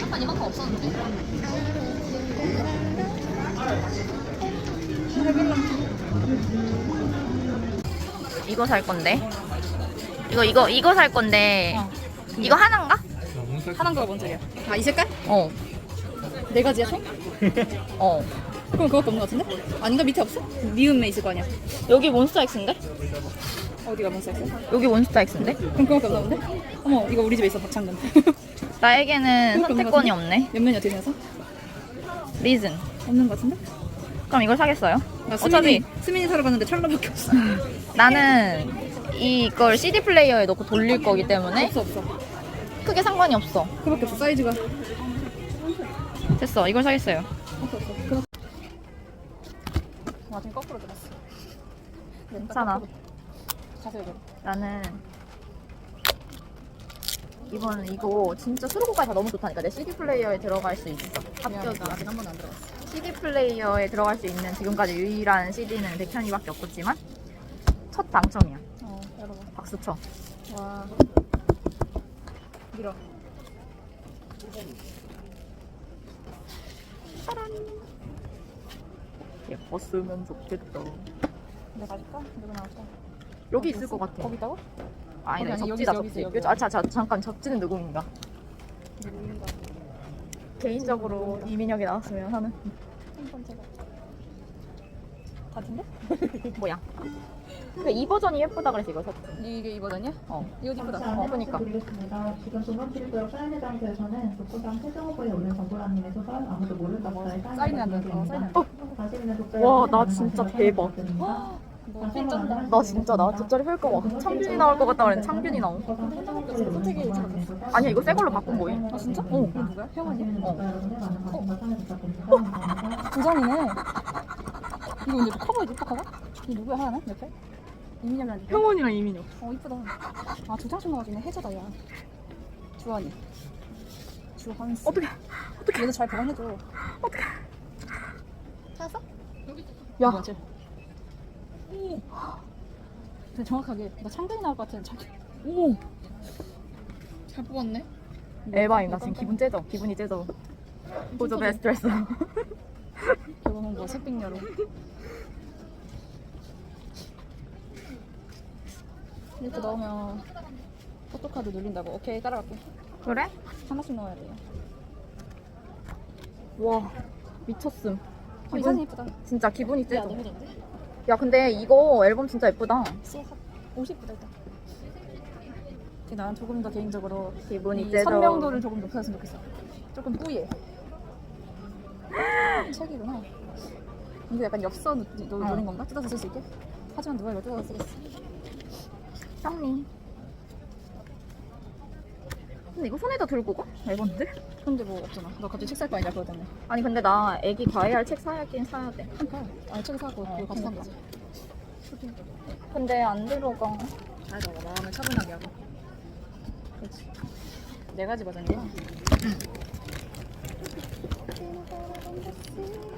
약간 이만큼 없었는데. 이거 살 건데. 이거 이거 이거 살 건데. 어. 이거 하나인가? 하는 거가 뭔 소리야? 아, 이 색깔? 어. 네 가지야, 총? 어. 그럼 그것도 없는 것 같은데? 아닌가? 밑에 없어? 미음에 있을 거 아니야. 여기 몬스터 X인데? 어디가 뭔 색깔? 여기 X인데? 그럼 그거밖에 없나 본데? 어머, 이거 우리 집에 있어, 박창근. 나에게는 선택권이 것 없네. 몇 년이야, 되면서? 리즌. 없는 것 같은데? 그럼 이걸 사겠어요? 나 어차피 수민이, 수민이 사러 갔는데 찰나밖에 없어. 나는 이걸 CD 플레이어에 넣고 돌릴 거기 때문에 없어, 없어. 크게 상관이 없어. 그밖에 없어, 사이즈가. 됐어. 이걸 사겠어요. 없어, 없어. 와, 지금 거꾸로 들었어. 괜찮아. 봐. 나는 이번 이거 진짜 수록곡까지 다 너무 좋다니까 내 CD 플레이어에 들어갈 수 있어. 합격이. 나 아직 한 번도 안 들어갔어. CD 플레이어에 들어갈 수 있는 지금까지 유일한 CD는 백현이밖에 없었지만 첫 당첨이야. 어, 여러분. 박수 쳐. 와. 밀어. 예뻤으면 좋겠다. 내가 가질까? 누구 나올까? 여기 있을 것 같아. 거기 있다고? 아니네 거기 아니, 접지다 여기 있어, 접지. 여기, 여기. 아, 자, 자, 잠깐 접지는 누구인가? 누구인가? 개인적으로 이민혁이 나왔으면 하는 한 번째가. 같은데? 뭐야? 근데 이 버전이 예쁘다 그래서 이걸 샀지. 이게 이 버전이야? 어. 이거 이쁘다. 어, 그러니까. 드리겠습니다. 지금 동원실구역 사연회장소에서는 독보상 최종 후보에 오른 정보라님의 소설 아무도 모를 것을 사인이 안 돼. 어, 사인이 안 돼. 관심 있는 독자 와, 나 진짜 대박. 부 뭐 안내할 나수 진짜 나. 뒷자리 펼거 막 창균이 나올 것 같다 그랬는데 창균이 오른 선택이 아니야 이거 새 걸로 바꾼 거임. 아 진짜? 어. 누구야? 있는 어. 관심과 참여 부탁드립니다. 감사합니다. 도전이네. 이거 근데 커버 이쁘다가? 이 누구야 하나? 옆에? 이민혁이라는 형원이랑 이민혁. 어 이쁘다. 아두 장씩 나와주네. 해저다 야. 주한이. 주한스. 어떻게? 어떻게? 얘도 잘 보관해줘. 어떻게? 찾았어? 야. 뭐지? 오. 근데 정확하게 나 창근이 나올 것 같은 참. 오. 잘 뽑았네. 에바임 나 지금 기분 째져. 기분이 째져. 보조배 스트레스. 결국은 뭐 색빛녀로. 이렇게 넣으면 포토카드 누른다고. 오케이 따라갈게. 그래? 하나씩 넣어야 돼요. 와 미쳤음. 어, 이 사진 예쁘다. 진짜 기분이 야 째져. 너무 좋은데? 야 근데 이거 앨범 진짜 예쁘다. 옷이 예쁘다 일단. 근데 조금 더 개인적으로 기분이 이. 선명도를 조금 높였으면 좋겠어. 조금 뿌예. 책이구나. 이거 약간 엽서 노- 노- 어. 노린 건가? 뜯어서 쓸 수 있게? 하지만 누가 이걸 뜯어서 쓰겠어. 짱니. 근데 이거 손에다 들고 가? 앨범들? 근데 뭐 없잖아. 너 갑자기 책 살 거 아니야 그거 때문에. 아니 근데 나 애기 과외할 책 사야 긴 사야 돼. 그러니까 아니 책 사고 어, 그거 같이 산 거지. 근데 안 들어가. 맞아, 마음을 차분하게 하고. 그렇지. 네 가지 버전이야.